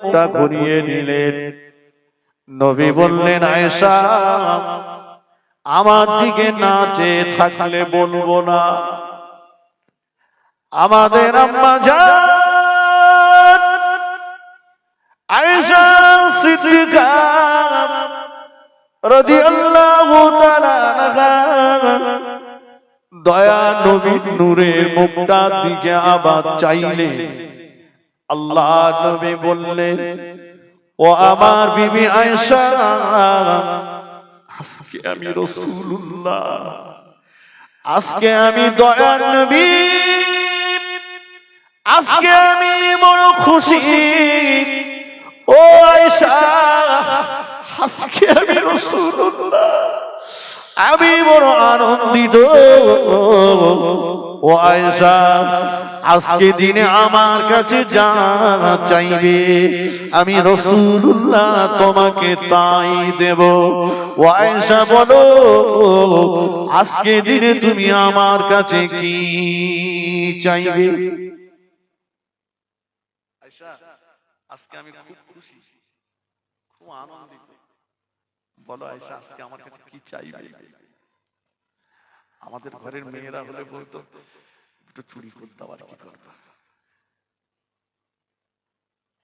মুখটা ঘুরিয়ে নিলেন। নবী বললেন, আয়েশা, আমার দিকে না চেয়ে থাকলে বলব না। আমাদের আম্মা জান, আয়েশা সিদ্দিকা রাদিয়াল্লাহু তাআলা দয়া নবী নূরের মুখটার দিকে আবার চাইলে আল্লাহ নবী বললেন, ও আমার বিবি আয়েশা, আজকে আমি রাসূলুল্লাহ, আজকে আমি দয়ার নবী, আজকে আমি বড় খুশি। ও আয়েশা, আজকে আমি রসুল্লাহ আমি বড় আনন্দিত। ও আয়েশা আজকে দিনে আমার কাছে যা চাইবে, আমি রসুল্লাহ তোমাকে তাই দেব। ও আয়েশা, বলো, আজকে দিনে তুমি আমার কাছে কি চাইবে? আমাদের ঘরের মেয়েরা হলে বলতো একটু চুরি করতে আবার কি করবা?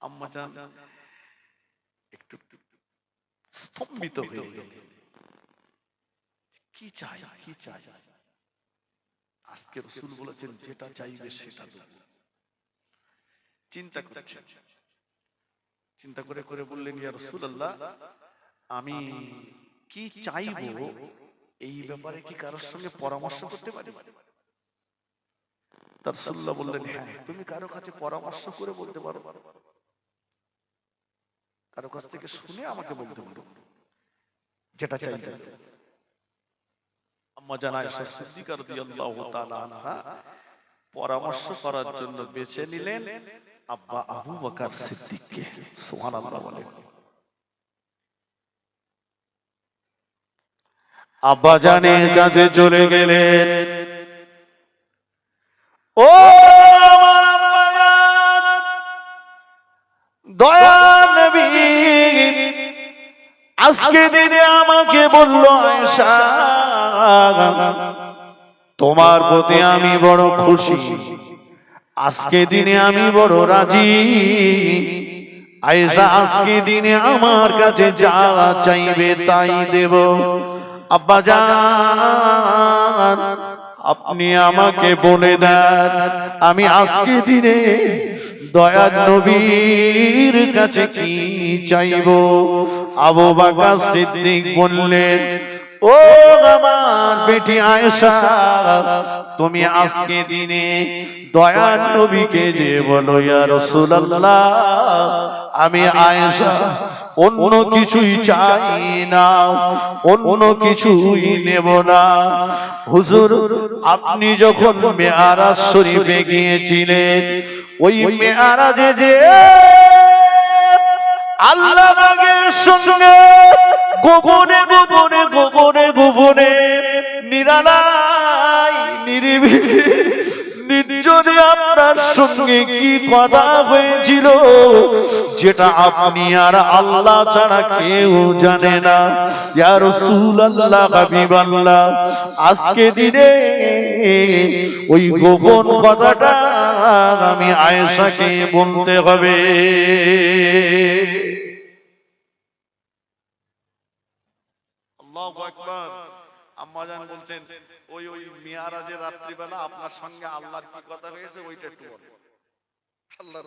আম্মা জান একটু স্তম্ভিত হয়ে গেল। কি চাই কি চাই? আজকে রসুল বলেছেন, যেটা চাইবে সেটা দেব। চিন্তা করছেন। চিন্তা করে করে বললেন, ইয়া রসুল্লাহ আমি কি চাইব? এই ব্যাপারে কি কারোর সঙ্গে পরামর্শ করতে পারি? তার সুল্লাহ বললেন হ্যাঁ। তুমি কারও কাছে পরামর্শ করে বলতে পারো। কারও কাছ থেকে শুনে আমাকে বলতে পারো যেটা চাই আম্মা জানা আয়েশা সিদ্দিকা রাদিয়াল্লাহু তাআলা আনহা পরামর্শ করার জন্য বেছে নিলেন আব্বা আবু বকর সিদ্দিককে। সুবহানাল্লাহ বলেন। আব্বা জানের কাছে চলে গেলেন। ও দয়া নবী আজকে দিনে আমাকে বলল আয়েশা তোমার প্রতি আমি বড় খুশি। আজকে দিনে আমি বড় রাজি। আয়েশা আজকে দিনে আমার কাছে যা চাইবে তাই দেব। আব্বা জান আপনি আমাকে বলে দেন, আমি আজকে দিনে দয়ার নবীর কাছে কি চাইব? আবু বকর সিদ্দিক বললেন ও আমার বেটি আয়েশা তুমি আজকে দিনে দয়ার নবীকে যে বলো ইয়া রাসূলুল্লাহ আমি আয়েশা অন্য কিছুই চাই না অন্য কিছুই নেব না। হুজুর আপনি যখন মেয়ারাজ শরীফে গিয়েছিলেন ওই মেয়ারাজে যে আল্লাহ সঙ্গে গোপনে গোপনে গোপনে গোপনে। নিরালাই, নিরিবিলি। নির্জনে আপনার সঙ্গে কি কথা হয়েছিল? যেটা আপনি আর আল্লাহ ছাড়া কেউ জানে না। ইয়া রাসূলুল্লাহ, হাবিবাল্লাহ, আজকে দিনে ওই গোপন কথাটা আমি আয়েশাকে বলতে হবে। আকবার। বলছেন, ওই ওই রাত্রিবেলা আপনার সঙ্গে আল্লাহর কি কথা হয়েছে ওইটা একটু আল্লাহ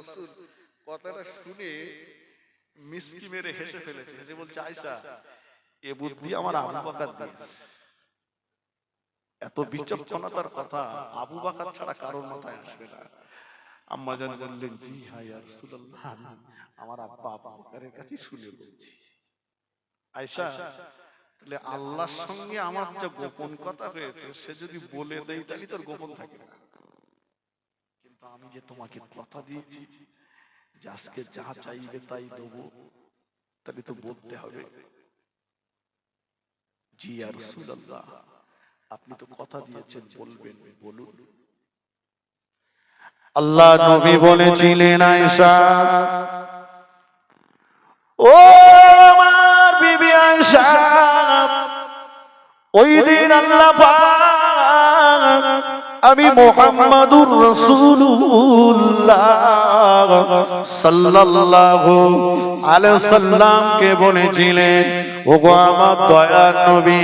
কথাটা শুনে মিসকি মেরে হেসে ফেলেছে। হেসে বলছে এ বুদ্ধি আমার আবু এত বিচক্ষণতার কথা আবু বকর ছাড়া কারোর মাথায় আসবে না। আম্মা জান বললেন, জি হ্যাঁ রাসূলুল্লাহ। আমার আব্বা আবু কাছে শুনে বলছি। আয়েশা তাহলে আল্লাহর সঙ্গে আমার যে গোপন কথা হয়েছে সে যদি বলে দেয় তাহলে তোর গোপন থাকে না। কিন্তু আমি যে তোমাকে কথা দিয়েছি যে আজকে যা চাইবে তাই দেবো তাহলে তো বলতে হবে। জি আর রাসূলুল্লাহ আপনি তো কথা দিয়েছেন বলবেন বলুন। আল্লাহ নবী বলেছিলেন আয়েশা ও ওই দিন আল্লাহ আমি মোহাম্মদুর রসুল্লাহ সাল্লাল্লাহু আলাইহি সাল্লামকে বলেছিলেন, ওগো আমার দয়ার নবী,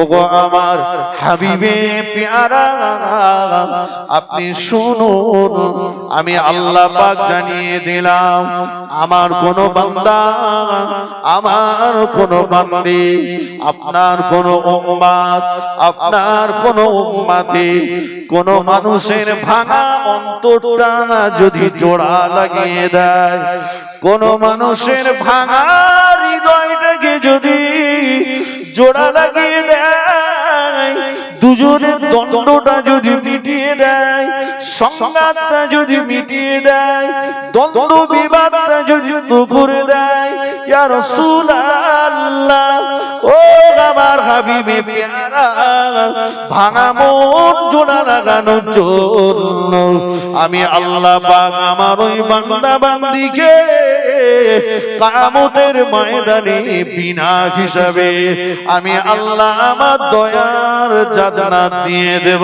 ওগো আমার হাবিবে পেয়ারা, আপনি শুনুন, আমি আল্লাহ পাক জানিয়ে দিলাম, আমার কোন বান্দা, আমার কোন বান্দি, আপনার কোন উম্মাত আপনার কোন উম্মাতি কোন মানুষের ভাঙা অন্তরটা যদি জোড়া লাগিয়ে দেয় কোন মানুষের ভাঙা হৃদয়টাকে যদি জোড়া লাগিয়ে দেয়, দুজনের দ্বন্দ্বটা যদি মিটিয়ে দেয়, সংঘাতটা যদি মিটিয়ে দেয়, দ্বন্দ্ব বিবাদটা যদি করে দেয়, ইয়া আমার হাবিবে পেয়ারা, ভাঙা মন জোড়া লাগানোর জন্য। আমি আল্লাহ পাক আমার ওই বান্দা বান্দিকে কামতের ময়দানে বিনা হিসাবে আমি আল্লাহ আমার দয়ার জান্নাত দিয়ে দেব।